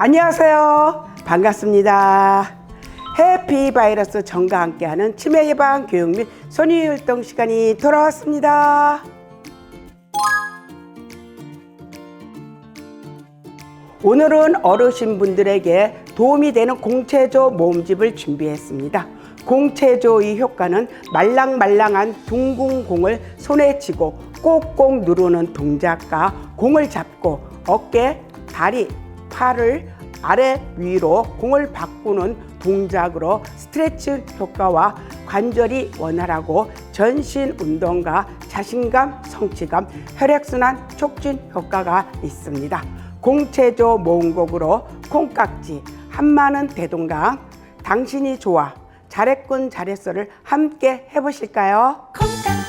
안녕하세요. 반갑습니다. 해피 바이러스 정과 함께하는 치매 예방 교육 및 손위 활동 시간이 돌아왔습니다. 오늘은 어르신분들에게 도움이 되는 공체조 모음집을 준비했습니다. 공체조의 효과는 말랑말랑한 둥근 공을 손에 쥐고 꼭꼭 누르는 동작과 공을 잡고 어깨, 다리, 팔을 아래 위로 공을 바꾸는 동작으로 스트레칭 효과와 관절이 원활하고 전신 운동과 자신감, 성취감, 혈액순환 촉진 효과가 있습니다. 공체조 모음곡으로 콩깍지, 한마는 대동강, 당신이 좋아, 잘했군 잘했어를 함께 해보실까요? 콩깍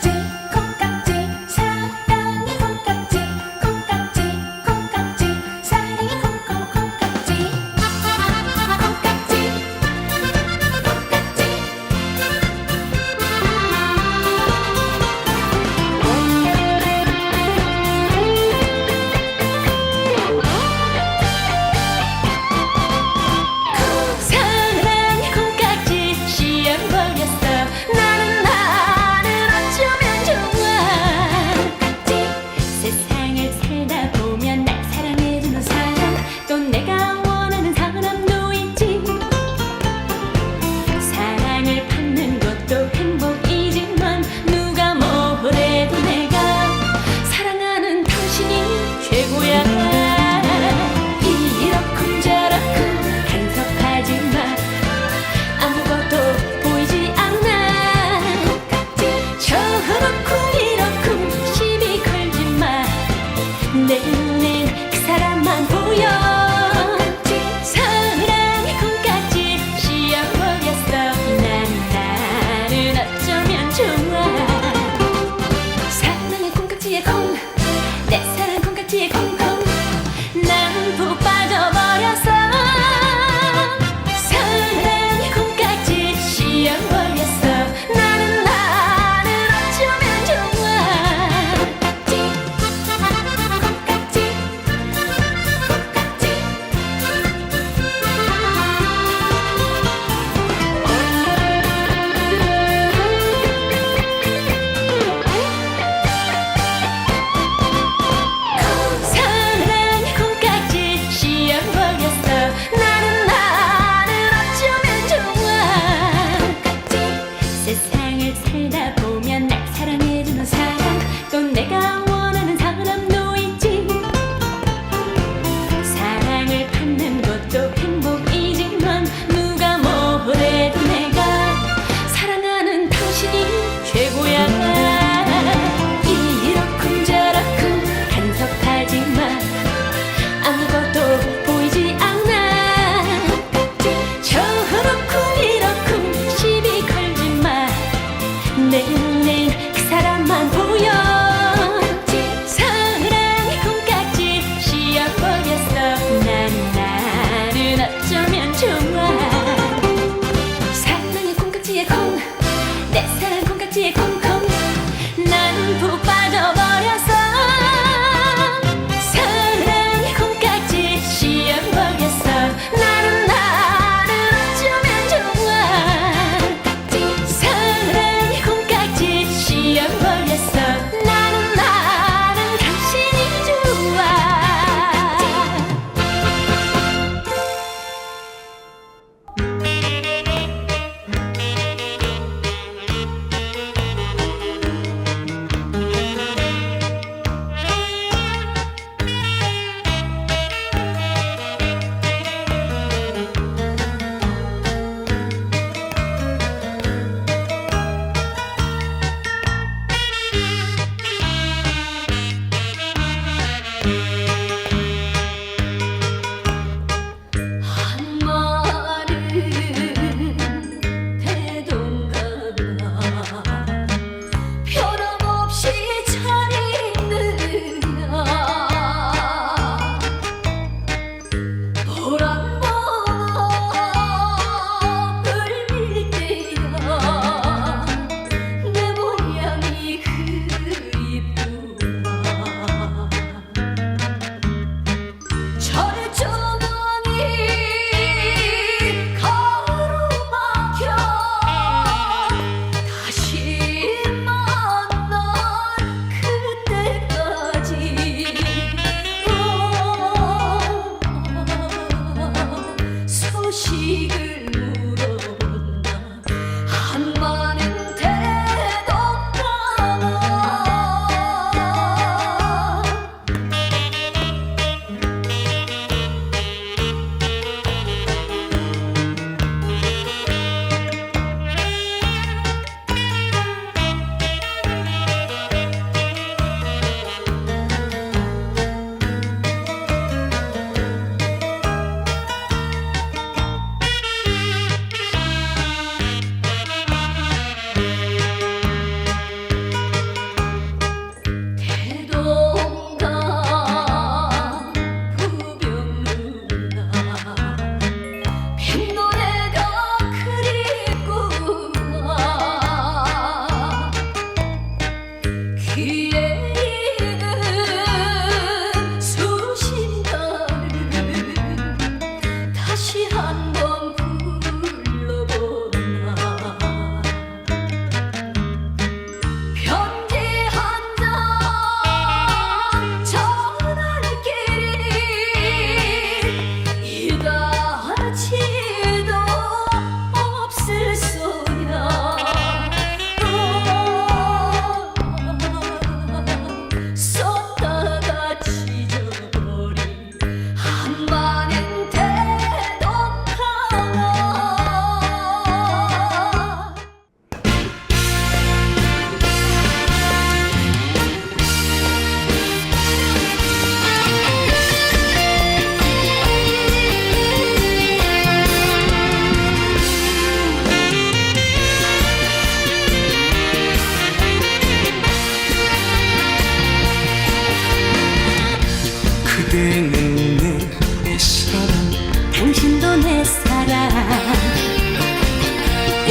so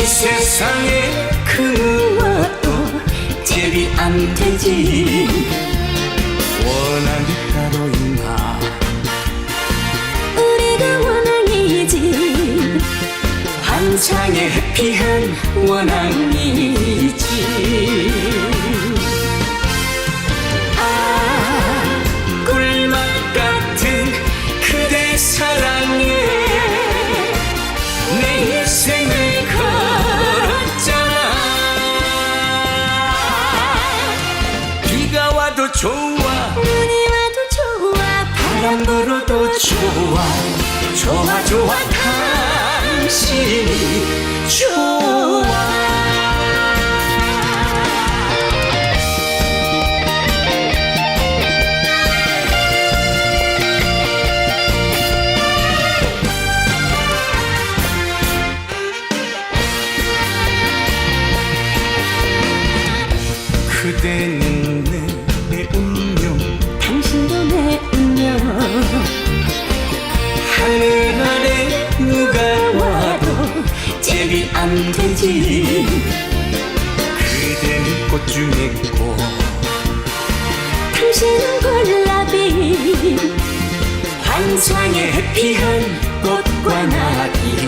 세상에 그 무엇도 제비 안 되지. 원한이 따로 있나? 우리가 원앙이지. 환상의 해피한 원앙이지 좋아 좋아 당신이 좋아 되지 그대는 꽃 중에 꽃 당신은 골라비 환상의 해피한 꽃과 낙이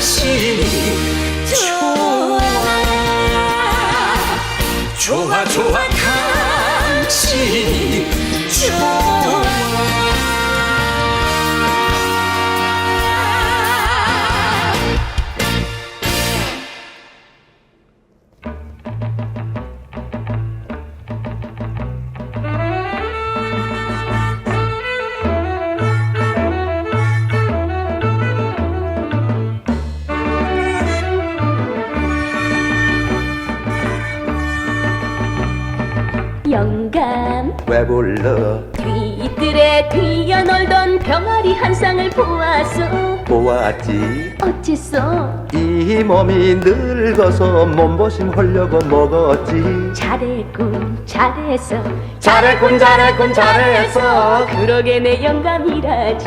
당신이 좋아 좋아 좋아 당신이 좋아 불러. 뒤뜰에 뛰어 놀던 병아리 한 쌍을 보았어. 보았지? 어째서? 이 몸이 늙어서 몸보심 하려고 먹었지. 잘했군 잘했어. 잘했군 잘했군 잘했어. 그러게 내 영감이라지.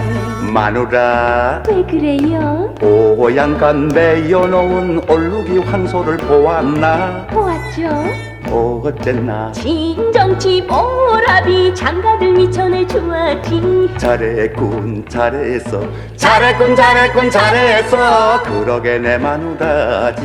마누라. 왜 그래요? 오양간 매여놓은 얼룩이 황소를 보았나? 보았죠? 어쨌나. 진정치 보라비 장가들 미천을 주었지. 잘했군 잘했어. 잘했군 잘했군 잘했어. 그러게 내 마누라지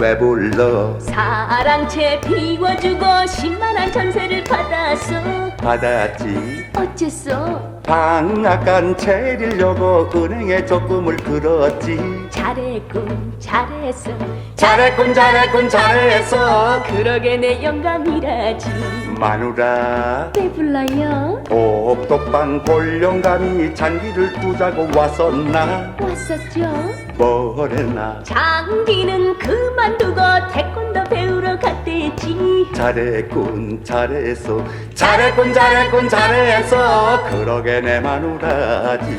왜 불러? 사랑채 비워주고 10만원 전세를 받았어. 받았지. 어째서? 방앗간 채리려고 은행에 적금을 들었지. 잘했군 잘했어. 잘했군 잘했군 잘했어. 그러게 내 영감이라지 마누라. 왜 불러요? 옥독방 골령감이 장기를 두자고 왔었나? 왔었죠? 뭐랬나? 장기는 그만두고 태권도 배우러 갔대지. 잘했군 잘했어. 잘했군 잘했군 잘했어. 그러게 내 마누라지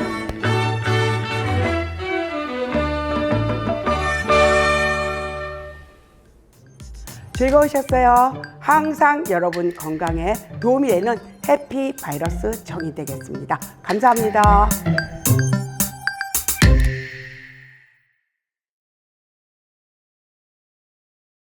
즐거우셨어요? 항상 여러분 건강에 도움이 되는 해피 바이러스 정이 되겠습니다. 감사합니다.